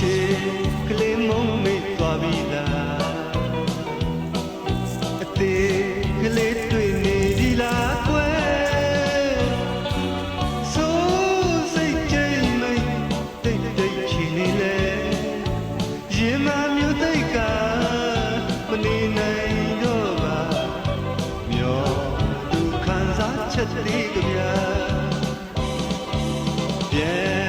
Chê, cái lên mông 멈춰 뛰면 yeah.